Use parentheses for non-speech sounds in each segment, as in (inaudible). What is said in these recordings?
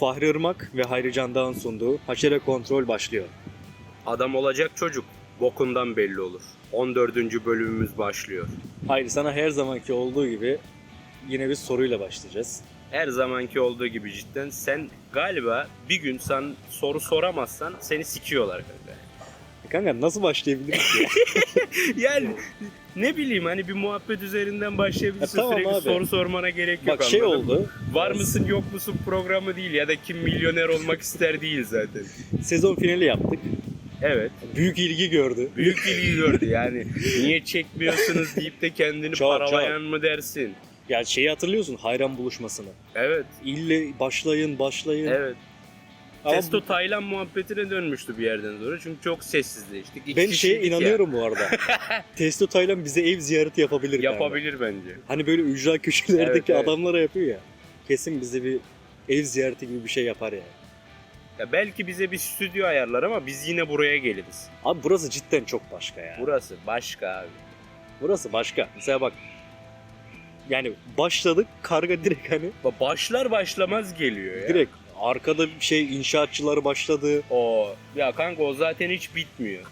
Fahri Irmak ve Hayri Candağ'ın sunduğu Haşere Kontrol başlıyor. Adam olacak çocuk. Bokundan belli olur. 14. bölümümüz başlıyor. Hayri sana her zamanki olduğu gibi yine bir soruyla başlayacağız. Her zamanki olduğu gibi cidden sen galiba bir gün sen soru soramazsan seni sikiyorlar kanka. Kanka nasıl başlayabiliriz ki? (laughs) yani ne bileyim hani bir muhabbet üzerinden başlayabilirsin Ya tamam sürekli abi. soru sormana gerek yok Bak şey anladın mı? oldu. Var mısın yok musun programı değil ya da kim milyoner olmak ister değil zaten. Sezon finali yaptık. Evet. Büyük ilgi gördü. Büyük ilgi gördü yani. Niye çekmiyorsunuz deyip de kendini Çok, paralayan mı dersin? Ya şeyi hatırlıyorsun hayran buluşmasını. Evet. İlle başlayın başlayın. Evet. Testo Taylan muhabbetine dönmüştü bir yerden sonra çünkü çok sessizleştik. İki ben kişiydik şeye ya. inanıyorum bu arada. (laughs) Testo Taylan bize ev ziyareti yapabilir. galiba. Yapabilir bence. Hani böyle ücra köşelerdeki Evet, evet. adamlara yapıyor ya. Kesin bize bir ev ziyareti gibi bir şey yapar yani. Ya belki bize bir stüdyo ayarlar ama biz yine buraya geliriz. Abi burası cidden çok başka ya. Burası başka abi. Burası başka. Mesela bak yani başladık karga direkt hani Ba- Başlar başlamaz geliyor ya. direkt arkada bir şey inşaatçılar başladı. O ya kanka o zaten hiç bitmiyor.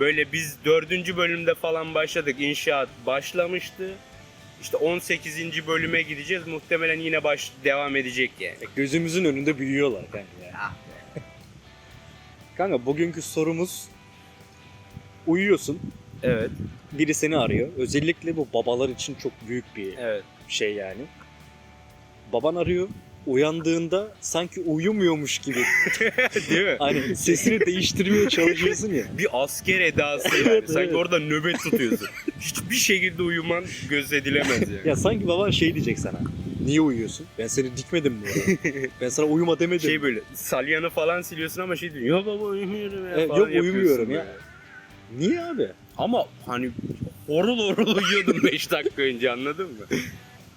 Böyle biz dördüncü bölümde falan başladık. İnşaat başlamıştı. İşte 18. bölüme gideceğiz. Muhtemelen yine baş devam edecek yani. Gözümüzün önünde büyüyorlar kanka ya. (laughs) Kanka bugünkü sorumuz uyuyorsun. Evet. Biri seni arıyor. Özellikle bu babalar için çok büyük bir Evet. şey yani. Baban arıyor. Uyandığında sanki uyumuyormuş gibi. (laughs) Değil mi? Hani sesini değiştirmeye çalışıyorsun ya. Bir asker edası yani. Evet, Sanki evet. orada nöbet tutuyorsun. Hiçbir şekilde uyuman gözedilemez yani. Ya sanki baban şey diyecek sana. Niye uyuyorsun? Ben seni dikmedim mi? (laughs) Ben sana uyuma demedim. şey böyle salyanı falan siliyorsun ama şey diyor. Ya baba uyumuyorum ya Evet, yok, uyumuyorum ya. böyle. Niye abi? Ama hani horul horul uyuyordun 5 dakika önce anladın mı?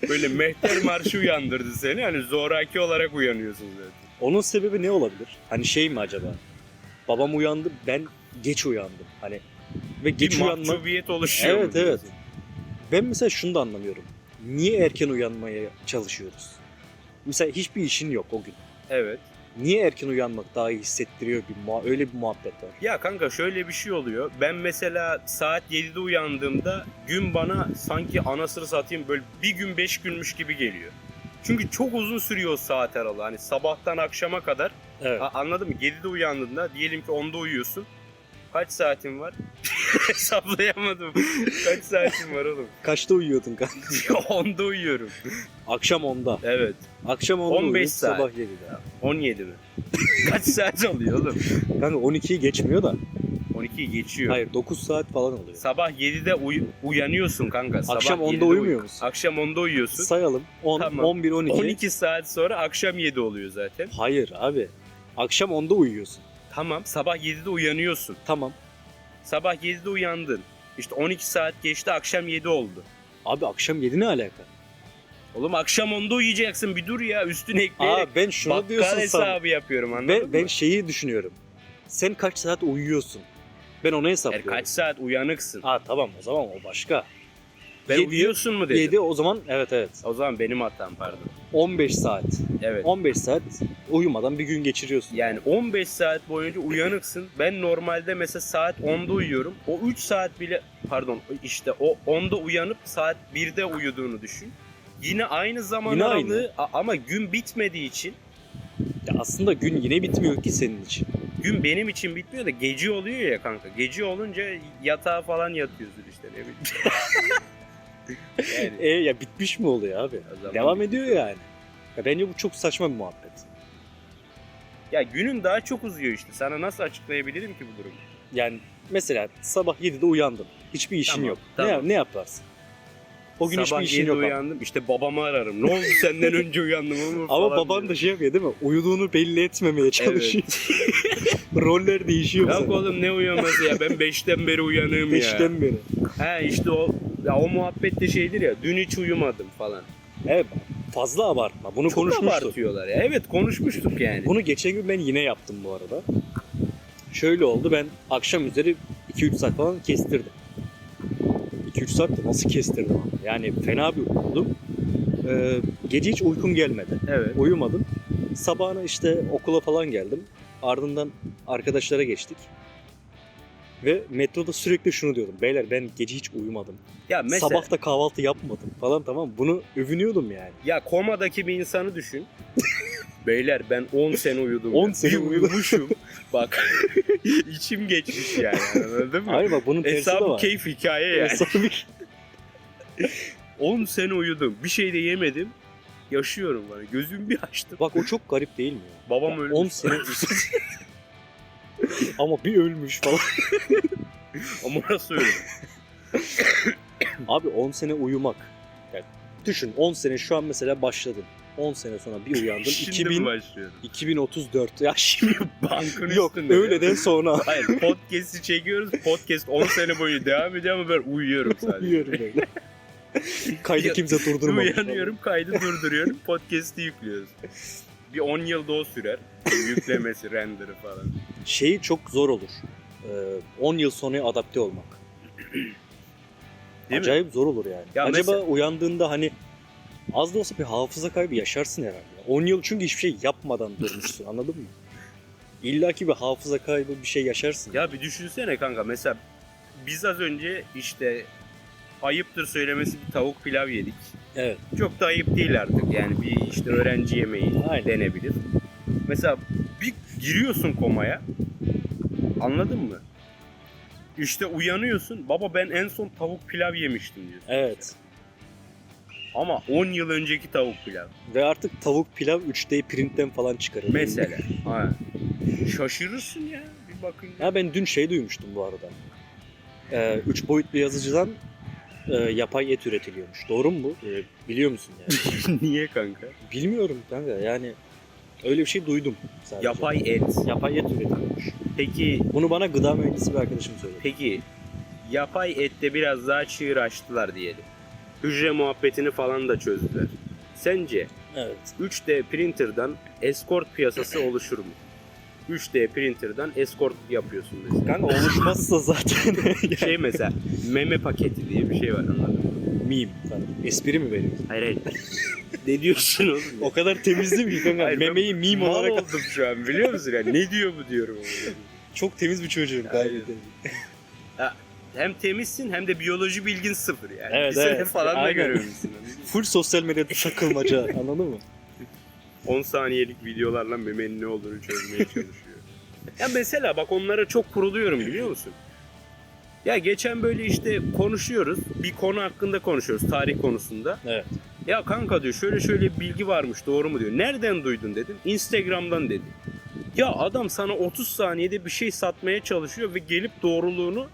Böyle mehter marşı uyandırdı seni. Hani zoraki olarak uyanıyorsun zaten. Onun sebebi ne olabilir? Hani şey mi acaba? Babam uyandı, ben geç uyandım. Hani ve geç bir uyanma. mahcubiyet oluşuyor. Evet mu evet. diyorsun? Ben mesela şunu da anlamıyorum. Niye erken uyanmaya çalışıyoruz? Mesela hiçbir işin yok o gün. Evet. Niye erken uyanmak daha iyi hissettiriyor bir muha- öyle bir muhabbet var. Ya kanka şöyle bir şey oluyor. Ben mesela saat 7'de uyandığımda gün bana sanki anasını satayım böyle bir gün 5 günmüş gibi geliyor. Çünkü çok uzun sürüyor saat aralığı. Hani sabahtan akşama kadar. Evet. A- anladın mı? 7'de uyandığında diyelim ki 10'da uyuyorsun. Kaç saatin var? (laughs) Hesaplayamadım. Kaç saatin var oğlum? Kaçta uyuyordun kanka? (laughs) 10'da uyuyorum. Akşam 10'da. Evet. Akşam 10'da 15 uyuyup saat. sabah 7'de. 17 mi? (laughs) Kaç saat oluyor oğlum? Kanka 12'yi geçmiyor da. 12'yi geçiyor. Hayır 9 saat falan oluyor. Sabah 7'de uy- uyanıyorsun kanka. Sabah Akşam 10'da 7'de uyumuyor uy- musun? Akşam 10'da uyuyorsun. Sayalım. 10, Tamam. 11, 12. 12 saat sonra akşam 7 oluyor zaten. Hayır abi. Akşam 10'da uyuyorsun. Tamam sabah 7'de uyanıyorsun. Tamam. Sabah 7'de uyandın. İşte 12 saat geçti akşam 7 oldu. Abi akşam 7 ne alaka? Oğlum akşam 10'da uyuyacaksın bir dur ya üstüne ekleyerek Aa ben şunu bakkal diyorsun hesabı yapıyorum anladın Ben, mı? ben şeyi düşünüyorum. Sen kaç saat uyuyorsun? Ben onu Yani hesaplıyorum. kaç saat uyanıksın? Aa tamam o zaman o başka. Ben Yedi- uyuyorsun mu dedim. 7 o zaman evet evet. O zaman benim hatam pardon. 15 saat. Evet. 15 saat uyumadan bir gün geçiriyorsun. Yani 15 saat boyunca uyanıksın. Ben normalde mesela saat 10'da uyuyorum. O 3 saat bile pardon işte o 10'da uyanıp saat 1'de uyuduğunu düşün. Yine aynı zaman Yine aralığı a- ama gün bitmediği için Ya aslında gün yine bitmiyor ki senin için. gün benim için bitmiyor da gece oluyor ya kanka. Gece olunca yatağa falan yatıyorsun işte ne bileyim. (laughs) yani, E ya bitmiş mi oluyor abi? Devam ediyor yani. Ya bence bu çok saçma bir muhabbet. Ya günün daha çok uzuyor işte. Sana nasıl açıklayabilirim ki bu durumu? Yani mesela sabah 7'de uyandın. Hiçbir işin Tamam, yok. tamam. Ne, ne yaparsın? O gün Sabah hiçbir işin 7'de yok. uyandım. İşte babamı ararım. Ne oldu senden önce uyandım ama Ama baban diyor. da şey yapıyor değil mi? Uyuduğunu belli etmemeye çalışıyor. (laughs) Roller değişiyor Yok oğlum ne uyanması ya ben 5'ten beri uyanığım ya. Beşten beri. Ha işte o ya o muhabbet de şeydir ya dün hiç uyumadım falan. Evet fazla abartma. Bunu Çok konuşmuştuk. abartıyorlar ya. Evet konuşmuştuk yani. Bunu geçen gün ben yine yaptım bu arada. Şöyle oldu ben akşam üzeri 2-3 saat falan kestirdim. 2-3 saat de nasıl kestirdim ama. Yani fena bir uyudum. Ee, gece hiç uykum gelmedi. Evet. Uyumadım. sabahına işte okula falan geldim. Ardından arkadaşlara geçtik. Ve metroda sürekli şunu diyordum. Beyler ben gece hiç uyumadım. Ya mesela Sabah da kahvaltı yapmadım falan tamam. Bunu övünüyordum yani. ya komadaki bir insanı düşün. (laughs) Beyler ben 10 sene uyudum. 10 ya. sene Bir uyudum. uyumuşum. (laughs) Bak (laughs) içim geçmiş yani anladın mı? Hayır bak bunun tersi de Hesabı var. keyif hikaye yani. Hesabı 10 sene uyudum. Bir şey de yemedim. Yaşıyorum bana. Gözümü bir açtım. Bak o çok garip değil mi? ya? Babam ölmüş. 10 sene Ama bir ölmüş falan. (laughs) Ama nasıl öyle? Abi 10 sene uyumak. Yani düşün 10 sene şu an mesela başladın. 10 sene sonra bir uyandın. Şimdi 2000, mi başlıyorum? 2034. Ya şimdi Bankın yok üstünde. öğleden sonra Hayır podcast'i çekiyoruz. Podcast 10 sene boyu devam ediyor ama ben uyuyorum sadece. uyuyorum böyle. Kaydı kimse durdurmamış. Uyanıyorum, kaydı durduruyorum, podcast'i yüklüyoruz. Bir 10 yılda o sürer. (laughs) Yüklemesi, render'ı falan. Şeyi çok zor olur. Ee, 10 yıl sonra adapte olmak. Değil mi? Acayip zor olur yani. Ya Acaba mesela- uyandığında hani az da olsa bir hafıza kaybı yaşarsın herhalde. 10 yıl çünkü hiçbir şey yapmadan durmuşsun anladın mı? İlla ki bir hafıza kaybı bir şey yaşarsın. Ya bir düşünsene kanka mesela biz az önce işte ayıptır söylemesi bir tavuk pilav yedik. Evet. Çok da ayıp değil artık yani bir işte öğrenci yemeği Aynen. denebilir. Mesela bir giriyorsun komaya anladın mı? İşte uyanıyorsun baba ben en son tavuk pilav yemiştim diyorsun. Evet. Ama 10 yıl önceki tavuk pilav. Ve artık tavuk pilav 3D printten falan çıkarılıyor. Mesela. ha. Şaşırırsın ya bir bakınca. Ya ben dün şey duymuştum bu arada. Ee, üç boyutlu yazıcıdan e, yapay et üretiliyormuş. Doğru mu bu? Ee, biliyor musun yani? (laughs) Niye kanka? Bilmiyorum kanka yani öyle bir şey duydum sadece. Yapay et. Yapay et üretiliyormuş. Peki Bunu bana gıda mühendisi bir arkadaşım söyledi. Peki yapay ette biraz daha çığır açtılar diyelim. Hücre muhabbetini falan da çözdüler. Sence Evet. 3D printer'dan escort piyasası oluşur mu? 3D printer'dan escort yapıyorsun mesela. Kanka oluşmazsa zaten (laughs) Şey mesela meme paketi diye bir şey var anladın mı? meme falan. Espri mi veriyorsun? Hayır hayır. (laughs) ne diyorsun oğlum? O kadar temizdim ki kanka. Hayır, Memeyi meme olarak oldum şu an biliyor musun? Yani ne diyor bu diyorum. çok temiz bir çocuğum. Gayet. Hem temizsin hem de biyoloji bilgin sıfır yani. Evet, bir evet. falan da görmemişsin. Full sosyal medyada takılmaca (laughs) anladın mı? 10 saniyelik videolarla memenin ne olduğunu çözmeye çalışıyor. (laughs) ya mesela bak onlara çok kuruluyorum biliyor musun? Ya geçen böyle işte konuşuyoruz. Bir konu hakkında konuşuyoruz tarih konusunda. Evet. Ya kanka diyor şöyle şöyle bir bilgi varmış doğru mu diyor. Nereden duydun dedim. Instagram'dan dedi. Ya adam sana 30 saniyede bir şey satmaya çalışıyor ve gelip doğruluğunu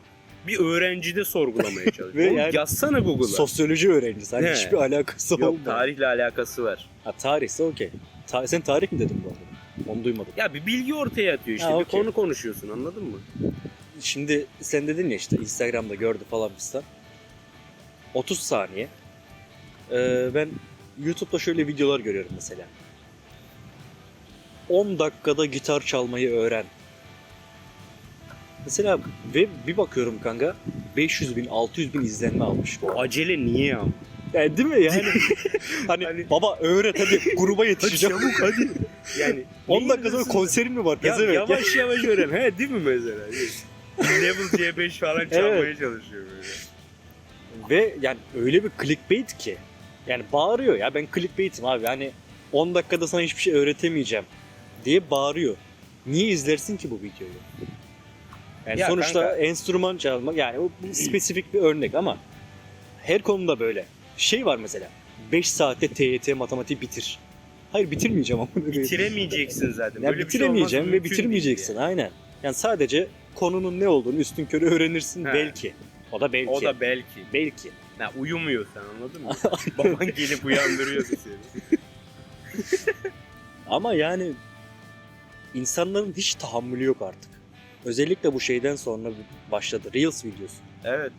bir öğrencide sorgulamaya (laughs) çalışıyor. Oğlum yani yazsana Google'a. Sosyoloji öğrencisi. Hani hiçbir alakası Yok olmuyor. tarihle alakası var. Ha, tarihse okey. Ta- sen tarih mi dedin bu arada? Onu duymadım. Ya bir bilgi ortaya atıyor işte. Ha, bir okey. konu konuşuyorsun anladın mı? Şimdi sen dedin ya işte Instagram'da gördü falan fistan. 30 saniye. Ee, ben YouTube'da şöyle videolar görüyorum mesela. 10 dakikada gitar çalmayı öğren. Mesela ve bir bakıyorum kanka 500 bin 600 bin izlenme almış. bu. Acele niye ama? Yani değil mi yani? (laughs) hani, Hani- baba öğret hadi gruba yetişeceğim. çabuk hadi. Yani 10 dakika sonra neyin konserin mi var? Ya, Pezevenk? yavaş yavaş öğren. He değil mi mesela? Level C5 falan çalmaya çalışıyor böyle. Ve yani öyle bir clickbait ki. Yani bağırıyor ya ben clickbait'im abi. Yani 10 dakikada sana hiçbir şey öğretemeyeceğim diye bağırıyor. Niye izlersin ki bu videoyu? Yani Ya sonuçta kanka- enstrüman çalmak yani o bu spesifik bir örnek ama her konuda böyle. Şey var mesela 5 saatte TYT matematik bitir. Hayır bitirmeyeceğim ama. Bitiremeyeceksin zaten. Ya Böyle şey bitiremeyeceğim olması ve bitirmeyeceksin değil aynen. Yani sadece konunun ne olduğunu üstün körü öğrenirsin He. belki. O da belki. yani. O da belki. belki. Ya uyumuyor sen anladın mı? (laughs) Baban gelip uyandırıyor seni. (laughs) Ama yani insanların hiç tahammülü yok artık. Özellikle bu şeyden sonra başladı. Reels videosu. Evet.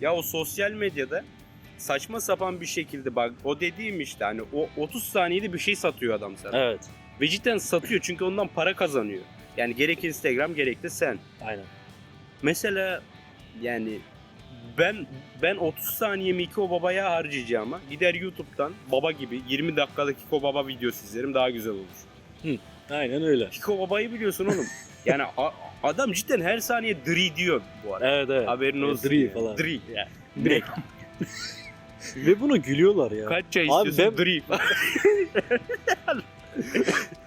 Ya o sosyal medyada saçma sapan bir şekilde bak o dediğim işte hani o 30 saniyede bir şey satıyor adam sana. Evet. Ve cidden satıyor çünkü ondan para kazanıyor. Yani gerek Instagram gerek de sen. Aynen. Mesela yani ben ben 30 saniyemi Iko Baba'ya harcayacağıma gider YouTube'dan baba gibi 20 dakikadaki Iko Baba videosu izlerim daha güzel olur. Aynen öyle. Hiko Baba'yı biliyorsun oğlum. (laughs) Yani a- adam cidden her saniye dri diyor bu arada. Evet evet. Haberin olsun. Dri yani. falan. Dri. Ya, Direkt. Ve buna gülüyorlar ya. Kaç çay Abi istiyorsun? ben- Dri. (laughs)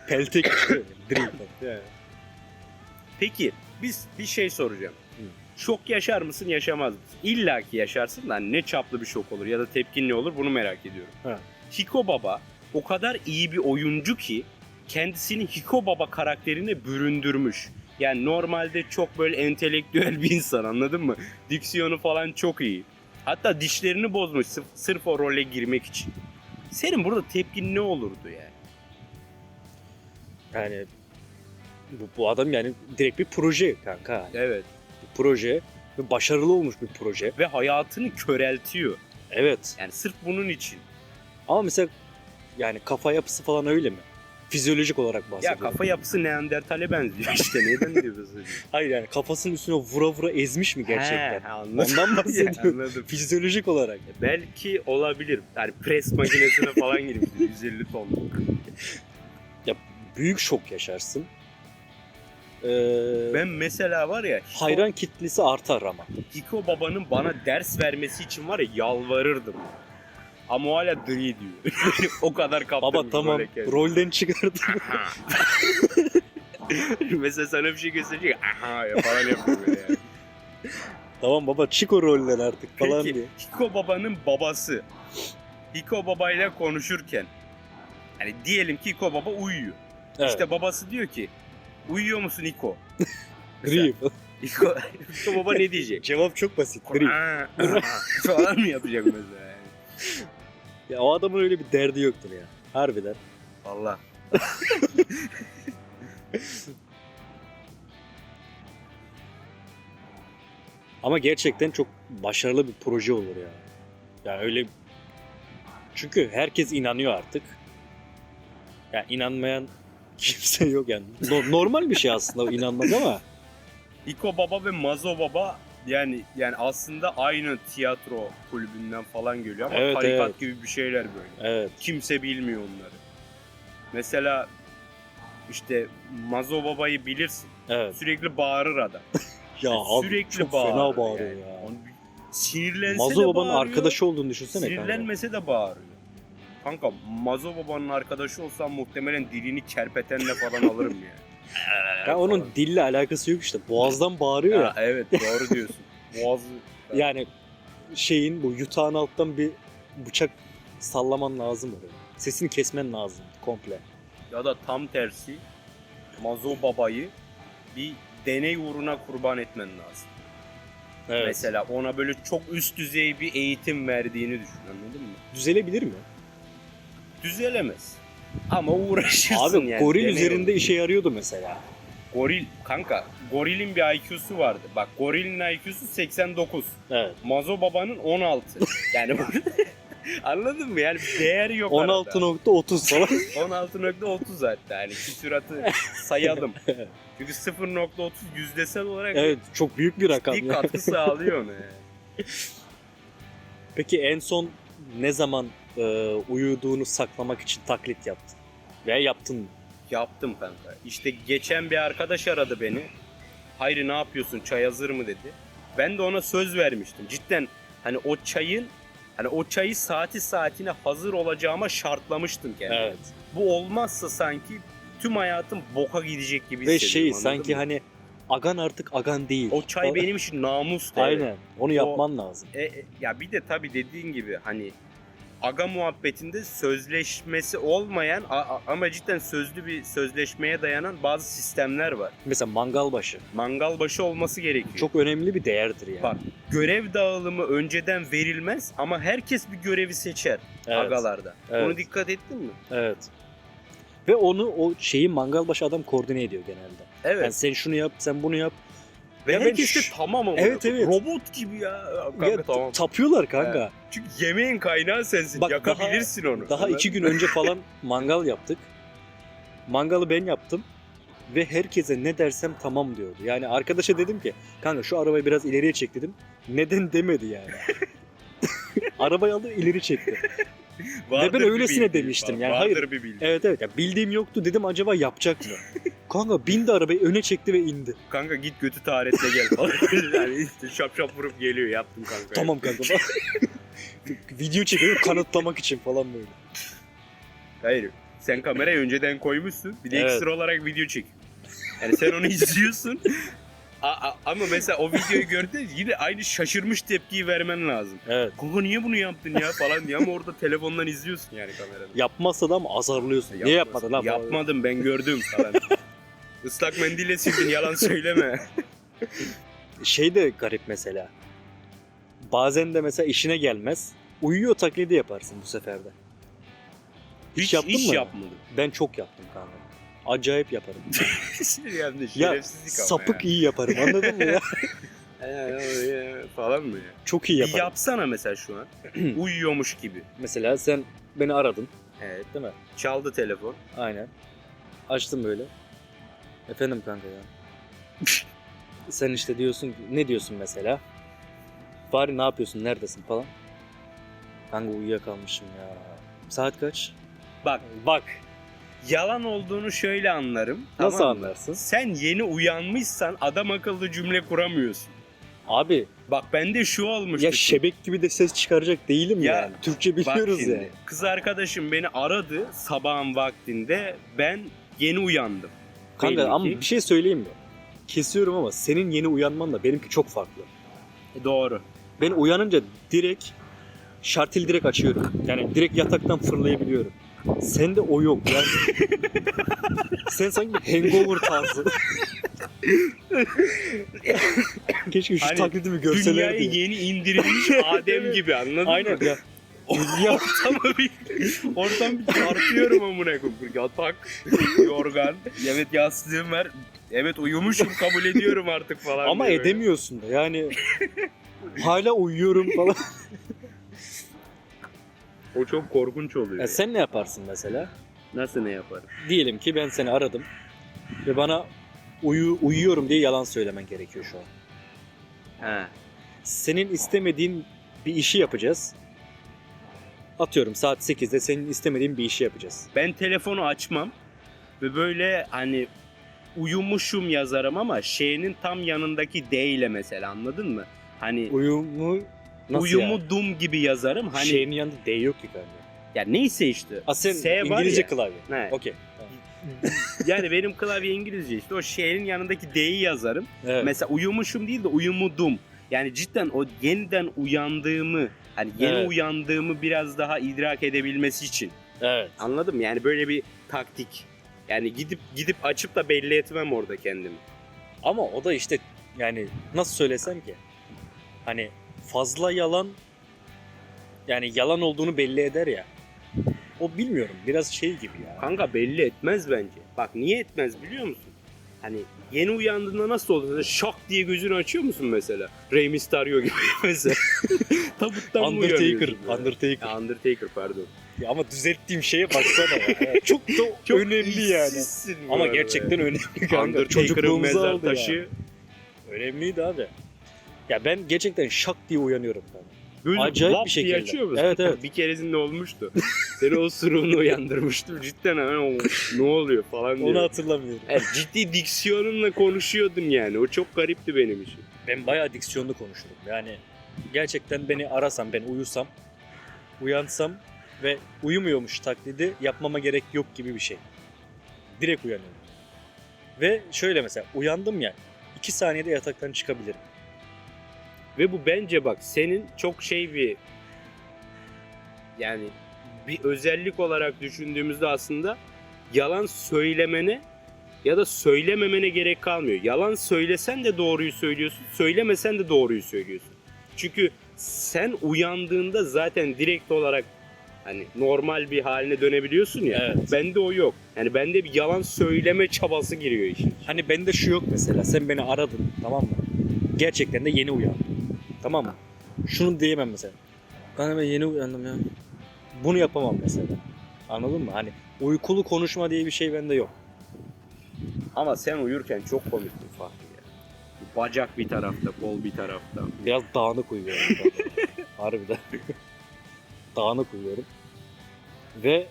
Peltek çıkıyor. Dri falan. Yani. Peki biz bir şey soracağım. Hı. Şok yaşar mısın yaşamaz mısın? İlla ki yaşarsın da hani ne çaplı bir şok olur ya da tepkin ne olur bunu merak ediyorum. Ha. Hiko Baba o kadar iyi bir oyuncu ki kendisini Hiko Baba karakterine büründürmüş. Yani normalde çok böyle entelektüel bir insan anladın mı? Diksiyonu falan çok iyi. Hatta dişlerini bozmuş sırf, sırf o role girmek için. Senin burada tepkin ne olurdu yani? yani bu, bu adam yani direkt bir proje kanka. Evet. Bir proje. Ve başarılı olmuş bir proje. Ve hayatını köreltiyor. Evet. Yani sırf bunun için. Ama mesela yani kafa yapısı falan öyle mi? Fizyolojik olarak Ya bahsediyorum. kafa yapısı Neandertal'e benziyor işte. (laughs) Neden diyorsun? Hayır yani kafasının üstüne vura vura ezmiş mi gerçekten? He, anladım. Ondan (laughs) bahsediyorum. Anladım. Fizyolojik olarak. Belki olabilir. Yani pres makinesine falan girmiştir (laughs) 150 tonluk. Büyük şok yaşarsın. Ee, Ben mesela var ya Hiko, hayran kitlesi artar ama. Hiko babanın bana ders vermesi için var ya yalvarırdım. Ama o hala dri diyor. (laughs) o kadar kaptırmış. Baba tamam böyle kendini. rolden çıkardım. (laughs) Mesela sana bir şey gösterecek. Aha ya falan yapıyor böyle yani. tamam baba çık o rolden artık falan Peki diye. Hiko babanın babası Hiko babayla konuşurken hani diyelim ki Hiko baba uyuyor. Evet. İşte babası diyor ki uyuyor musun Hiko? (laughs) Gri. Hiko, Hiko baba ne diyecek? Cevap çok basit. Gri. Falan mı yapacak mesela? yani? Ya o adamın öyle bir derdi yoktur ya. Harbiden. Allah. (laughs) Ama gerçekten çok başarılı bir proje olur ya. Yani öyle çünkü herkes inanıyor artık. Yani inanmayan (laughs) kimse yok yani. No- normal bir şey aslında inanmak ama Hiko baba ve Mazo baba yani yani aslında aynı tiyatro kulübünden falan geliyor ama Evet, tarikat evet. gibi bir şeyler böyle. evet. Kimse bilmiyor onları. Mesela işte Mazo babayı bilirsin. Evet. Sürekli bağırır adam. (laughs) Ya abi Sürekli çok bağırır fena bağırıyor yani. ya. Onu Sinirlense Mazo de babanın bağırıyor. arkadaşı olduğunu düşünsene kanka. Sinirlenmese de bağırıyor. Kanka Mazo babanın arkadaşı olsam muhtemelen dilini kerpetenle falan alırım ya. Ya onun dille alakası yok işte. Boğazdan bağırıyor Ya, ya. evet doğru diyorsun. (laughs) Boğazı Yani şeyin bu yutağın alttan bir bıçak sallaman lazım oraya. Sesini kesmen lazım komple. ya da tam tersi Mazo babayı bir deney uğruna kurban etmen lazım. Evet. Mesela ona böyle çok üst düzey bir eğitim verdiğini düşün anladın mı? Düzelebilir mi? Düzelemez. Ama uğraşırsın Abi yani. goril üzerinde işe yarıyordu mesela. Goril kanka gorilin bir IQ'su vardı. Bak gorilin IQ'su 89. Evet. Mazo babanın 16. (laughs) Yani (laughs) anladın mı? Yani bir değer yok arada. 16.30 falan. (laughs) 16.30 hatta yani küsuratı sayalım. Çünkü 0.30 yüzdesel olarak evet çok büyük bir rakam. bir ya. katkı sağlıyor ona yani. Peki en son ne zaman e, uyuduğunu saklamak için taklit yaptın? Veya yaptın mı? Yaptım kanka. İşte geçen bir arkadaş aradı beni. Hayri ne yapıyorsun çay hazır mı dedi. Ben de ona söz vermiştim. Cidden hani o çayın hani o çayı saati saatine hazır olacağıma şartlamıştım kendime. Evet. Bu olmazsa sanki tüm hayatım boka gidecek gibi Ve şey anladın sanki mı? hani agan artık agan değil. o çay benim için namus. evet. Aynen. Onu yapman lazım. E, e, ya bir de tabii dediğin gibi hani aga muhabbetinde sözleşmesi olmayan ama cidden sözlü bir sözleşmeye dayanan bazı sistemler var. Mesela mangal başı. Mangal başı olması gerekiyor. Çok önemli bir değerdir yani. Bak görev dağılımı önceden verilmez ama herkes bir görevi seçer evet. agalarda. Evet. Bunu dikkat ettin mi? Evet. Ve onu o şeyi mangal başı adam koordine ediyor genelde. Evet. Yani sen şunu yap, sen bunu yap. Ve Ya ben herkes de tamam ama. Evet, evet. Robot gibi ya. Kanka Ya, tamam. Tapıyorlar kanka. Çünkü yemeğin kaynağı sensin. Bak, Yakabilirsin onu. Daha Anladın iki gün önce falan mangal yaptık. Mangalı ben yaptım. Ve herkese ne dersem tamam diyordu. Yani arkadaşa dedim ki kanka şu arabayı biraz ileriye çek dedim. Neden demedi yani. (laughs) Arabayı aldı ileri çekti. Vardır ben bir öylesine bildiğin demiştim falan. yani, hayır. bir. Evet evet ya bildiğim yoktu dedim acaba yapacak mı? Kanka bindi arabayı öne çekti ve indi. Kanka git götü taharetle gel (laughs) yani işte şap şap vurup geliyor yaptım kanka. Tamam kanka. (laughs) Video çekiyorum kanıtlamak için falan böyle. Hayır. Sen kamerayı önceden koymuşsun. Bir de Evet. ekstra olarak video çekiyorsun. Yani sen onu izliyorsun. A- a- ama mesela o videoyu gördün yine aynı şaşırmış tepkiyi vermen lazım. Evet. Kanka niye bunu yaptın ya falan diye ama orada telefondan izliyorsun yani kameradan. Yapmazsa da ama azarlıyorsun. Niye yapmadın lan? Yapmadım ben gördüm falan. Islak mendille sildin yalan söyleme. (laughs) Şey de garip mesela. Bazen de mesela işine gelmez. Uyuyor taklidi yaparsın bu sefer de. Hiç, yaptın hiç mı? yapmadım. Ben çok yaptım kanka. Acayip yaparım. (laughs) yani ya sapık iyi yaparım anladın mı ya? ya. Ya, ya, ya, falan mı ya? Çok iyi Bir yaparım. yapsana mesela şu an. (clears throat) Uyuyormuş gibi. Mesela sen beni aradın Evet. değil mi? Çaldı telefon. Aynen. Açtım böyle. Efendim kanka ya. (laughs) Sen işte diyorsun ki ne diyorsun mesela? Bari ne yapıyorsun neredesin falan. Kanka uyuyakalmışım ya. Saat kaç? Bak Bak. yalan olduğunu şöyle anlarım. Nasıl tamam mı? anlarsın? Sen yeni uyanmışsan adam akıllı cümle kuramıyorsun. Abi Bak bende şu olmuştu. ya şebek gibi de ses çıkaracak değilim Ya, yani. Türkçe biliyoruz yani. Kız arkadaşım beni aradı sabahın vaktinde. Ben yeni uyandım. Kanka belli ama ki. bir şey söyleyeyim mi? Kesiyorum ama senin yeni uyanmanla benimki çok farklı. E, Doğru. Ben uyanınca direkt şartil direkt açıyorum. Yani direkt yataktan fırlayabiliyorum. Sende o yok yani. (laughs) Sen sanki bir hangover tarzı. (laughs) Keşke şu Hani taklidimi görselerdi. Dünyayı yeni indirilmiş Adem gibi anladın Aynen mı? ya. ya Ortamı bir, ortam bir çarpıyorum amına koyayım. Yatak, yorgan, evet yastığım var. Evet uyumuşum kabul ediyorum artık falan. ama diye böyle. edemiyorsun da yani. Hala uyuyorum falan. O çok korkunç oluyor. Ya sen ne yaparsın mesela? Nasıl ne yaparım? Diyelim ki ben seni aradım ve bana uyu, uyuyorum diye yalan söylemen gerekiyor şu an. He. senin istemediğin bir işi yapacağız. Atıyorum saat 8'de senin istemediğin bir işi yapacağız. Ben telefonu açmam ve böyle hani uyumuşum yazarım ama şeyinin tam yanındaki D ile mesela anladın mı? Hani Uyumu nasıl yani? uyumudum gibi yazarım. Hani Şeyinin yanında D yok ki kanka. ya neyse işte. Sen S var İngilizce ya. klavye. Evet. Okey. (laughs) Yani benim klavye İngilizce işte o şeyin yanındaki D'yi yazarım. Evet. Mesela uyumuşum değil de uyumudum. Yani cidden o yeniden uyandığımı hani yeni Evet. uyandığımı biraz daha idrak edebilmesi için. evet. Anladın mı? Yani böyle bir taktik. Yani gidip gidip açıp da belli etmem orada kendimi. Ama o da işte yani nasıl söylesem ki hani fazla yalan yani yalan olduğunu belli eder ya. O bilmiyorum biraz şey gibi ya. Kanka belli etmez bence. Bak niye etmez biliyor musun? Hani yeni uyandığında nasıl olur? Şak diye gözünü açıyor musun mesela? Rey Mysterio gibi (laughs) mesela. Tabuttan mı Undertaker, uyanıyorsun böyle? Undertaker. Ya, Undertaker pardon. Ya ama düzelttiğim şeye baksana ya. (laughs) Çok da önemli yani. işsizsin bu Ama arada. gerçekten önemli kanka. Undertaker'ın Çocukluğumuzu mezar aldı ya. taşı. Önemliydi abi. Ya ben gerçekten şak diye uyanıyorum kanka. Böyle Acayip lap bir diye şekilde. açıyor musun? Evet, evet. bir keresinde olmuştu. Seni o sırrını uyandırmıştım. Cidden hemen o, ne oluyor falan diye. Onu hatırlamıyorum. Evet, ciddi diksiyonunla konuşuyordun yani. O çok garipti benim için. Ben bayağı diksiyonlu konuşurum. Yani gerçekten beni arasam, ben uyusam, uyansam ve uyumuyormuş taklidi yapmama gerek yok gibi bir şey. Direkt uyanıyorum. Ve şöyle mesela uyandım ya, iki saniyede yataktan çıkabilirim. Ve bu bence bak senin çok şey bir yani bir özellik olarak düşündüğümüzde aslında yalan söylemene ya da söylememene gerek kalmıyor. Yalan söylesen de doğruyu söylüyorsun, söylemesen de doğruyu söylüyorsun. Çünkü sen uyandığında zaten direkt olarak hani normal bir haline dönebiliyorsun ya. Evet. Bende o yok. Yani bende bir yalan söyleme çabası giriyor işin. Hani bende şu yok mesela, sen beni aradın tamam mı? Gerçekten de yeni uyandım. Tamam mı? Şunu diyemem mesela. Ben hemen yeni uyandım ya. Bunu yapamam mesela. Anladın mı? Hani uykulu konuşma diye bir şey bende yok. Ama sen uyurken çok komiktin Fahri ya. Bacak bir tarafta, kol bir tarafta. Biraz dağınık uyuyorum. (laughs) Harbiden. dağınık uyuyorum. Ve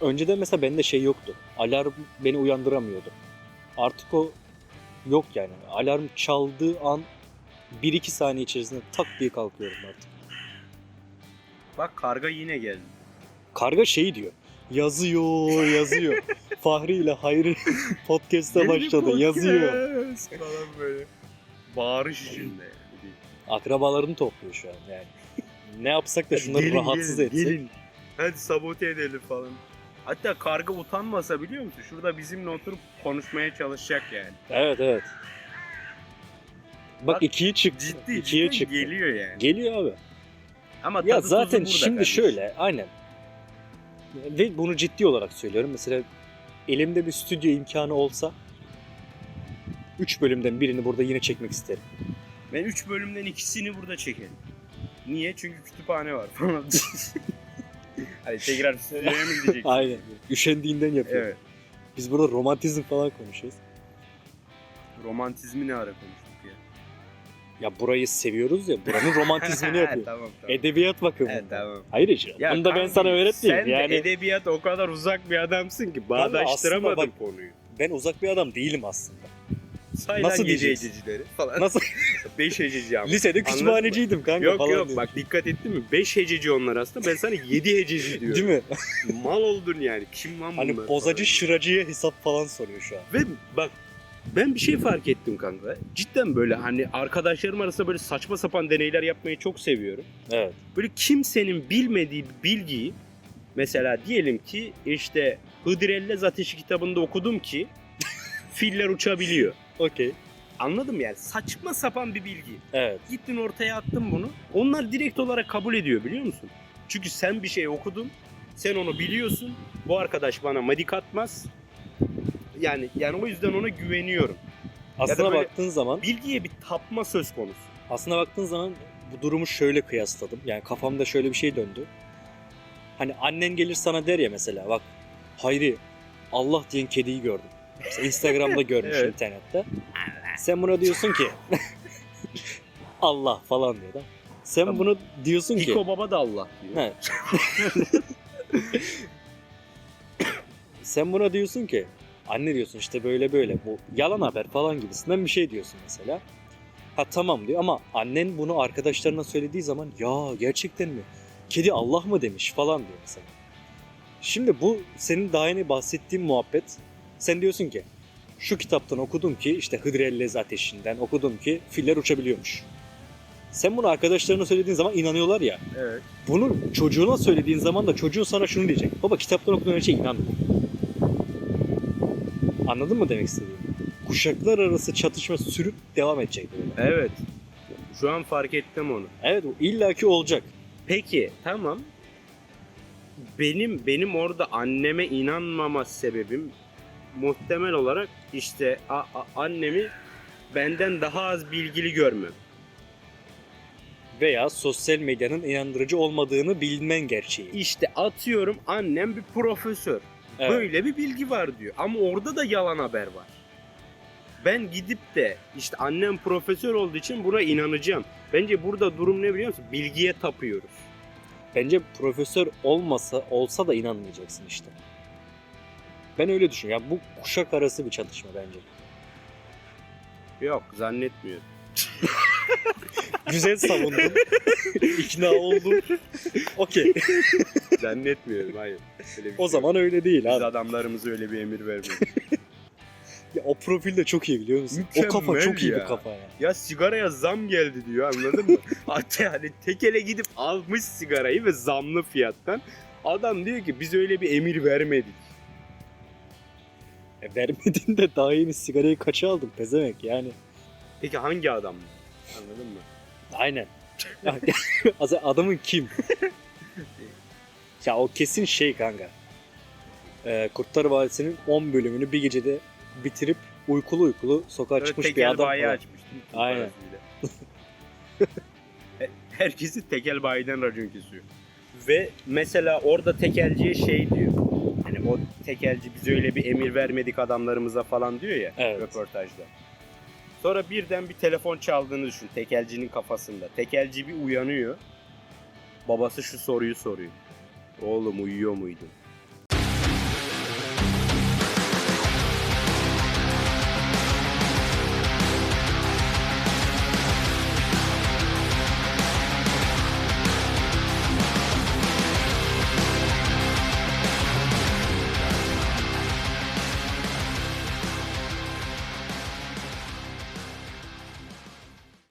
önceden mesela bende şey yoktu. Alarm beni uyandıramıyordu. Artık o yok yani. Alarm çaldığı an 1-2 saniye içerisinde tak diye kalkıyorum artık. Bak karga yine geldi. Karga şey diyor. Yazıyor, yazıyor. (laughs) Fahri ile Hayri (laughs) podcast'a başladı. Yazıyor. (laughs) Falan böyle. Bağırış içinde yani. Akrabalarını topluyor şu an yani. Ne yapsak da şunları Gelin, rahatsız gelin, etsek. gelin. Hadi sabote edelim falan. Hatta karga utanmasa biliyor musun? Şurada bizimle oturup konuşmaya çalışacak yani. Evet evet. Bak, Bak, ikiye çıktı. Ciddi ikiye ciddi çıktı. geliyor yani. Geliyor abi. Ama Ya tadı tuzu zaten burada şimdi kardeşim. şöyle aynen. Ve bunu ciddi olarak söylüyorum. Mesela elimde bir stüdyo imkanı olsa 3 bölümden birini burada yine çekmek isterim. Ben 3 bölümden ikisini burada çekelim. Niye? Çünkü kütüphane var falan. (laughs) Hani tekrar stüdyoya mı gideceksin? (laughs) Aynen. Üşendiğinden yapıyor. Evet. Biz burada romantizm falan konuşuyoruz. Romantizmi ne ara konuştuk ya? Burayı seviyoruz ya. Buranın (laughs) romantizmini yapıyor. tamam tamam. Edebiyat bakımından. Evet, tamam. Hayır Ece. Ya Bunu da ben kanka, sana öğretmeyeyim. Sen Yani de edebiyat o kadar uzak bir adamsın ki bağdaştıramadın bak- konuyu. ben uzak bir adam değilim aslında. Say lan Nasıl yedi diyeceğiz? hececileri falan. Nasıl? (laughs) 5 hececi ama. Lisede kütüphaneciydim kanka Yok falan yok diyor. bak dikkat ettin mi? 5 hececi onlar aslında. Ben sana 7 hececi diyorum. Değil mi? Mal oldun yani. Kim lan bunlar? Hani bozacı falan. şıracıya hesap falan soruyor şu an. Ve bak ben bir şey fark ettim kanka. Cidden böyle hani arkadaşlarım arasında böyle saçma sapan deneyler yapmayı çok seviyorum. Evet. Böyle kimsenin bilmediği bir bilgiyi mesela diyelim ki işte Hıdrellez Ateşi kitabında okudum ki (laughs) filler uçabiliyor. Okey. Anladım yani saçma sapan bir bilgi. Evet. Gittin ortaya attın bunu. Onlar direkt olarak kabul ediyor biliyor musun? Çünkü sen bir şey okudun. Sen onu biliyorsun. Bu arkadaş bana madik atmaz. Yani yani o yüzden ona güveniyorum. Aslına baktığın zaman Bilgiye bir tapma söz konusu. aslına baktığın zaman bu durumu şöyle kıyasladım. Yani kafamda şöyle bir şey döndü. Hani annen gelir sana der ya mesela bak Hayri Allah diyen kediyi gördüm. Mesela Instagram'da (laughs) görmüş Evet. internette. Sen buna diyorsun ki (laughs) Allah falan diyor da. Sen Tamam. bunu diyorsun ki Hiko Baba da Allah diyor. He. (laughs) Sen buna diyorsun ki anne diyorsun işte böyle böyle bu yalan haber falan gibisinden bir şey diyorsun mesela. Ha tamam diyor ama annen bunu arkadaşlarına söylediği zaman ya gerçekten mi? Kedi Allah mı demiş falan diyor mesela. Şimdi bu senin daha yeni bahsettiğin muhabbet. Sen diyorsun ki şu kitaptan okudum ki işte Hıdrellez ateşinden okudum ki filler uçabiliyormuş. Sen bunu arkadaşlarına söylediğin zaman inanıyorlar ya. Evet. Bunu çocuğuna söylediğin zaman da çocuğun sana şunu diyecek. Baba kitaptan okuduğun her şeye inanma. Anladın mı demek istediğimi? Kuşaklar arası çatışma sürüp devam edecek böyle. Evet. Şu an fark ettim onu. Evet illaki olacak. Peki tamam. Benim benim orada anneme inanmama sebebim muhtemel olarak işte a- a- annemi benden daha az bilgili görmem. Veya sosyal medyanın inandırıcı olmadığını bilmen gerçeği. İşte atıyorum annem bir profesör. Evet. Böyle bir bilgi var diyor. Ama orada da yalan haber var. Ben gidip de işte annem profesör olduğu için buna inanacağım. Bence burada durum ne biliyor musun? Bilgiye tapıyoruz. Bence profesör olmasa olsa da inanmayacaksın işte. Ben öyle düşünüyorum. Yani bu kuşak arası bir çatışma bence. Yok zannetmiyorum. (laughs) Güzel savundun. İkna oldum. Okey. (laughs) Zannetmiyorum hayır. Öyle bir O şey zaman öyle değil yok. abi. Biz adamlarımıza öyle bir emir vermedik. (laughs) Ya o profil de çok iyi biliyor musun? o kafa Mükemmel çok iyi ya. bir kafa ya. ya sigaraya zam geldi diyor anladın mı? (laughs) Hatta yani tekele gidip almış sigarayı ve zamlı fiyattan. Adam diyor ki biz öyle bir emir vermedik. E, vermedin de daha yeni sigarayı kaça aldın pezevenk yani. Peki hangi adam? Anladın mı? Aynen. (laughs) Adamın kim? Ya o kesin şey kanka. Ee, Kurtlar Vadisi'nin 10 bölümünü bir gecede bitirip uykulu uykulu sokağa Böyle çıkmış bir tekel adam. bayi var. açmıştım. Türk Aynen. parasıyla. (laughs) Herkesi tekel bayiden racon kesiyor. Ve mesela orada tekelciye şey diyor. Hani o tekelci biz öyle bir emir vermedik adamlarımıza falan diyor ya Evet. röportajda. Sonra birden bir telefon çaldığını düşün tekelcinin kafasında. Tekelci bir uyanıyor. Babası şu soruyu soruyor. Oğlum uyuyor muydun?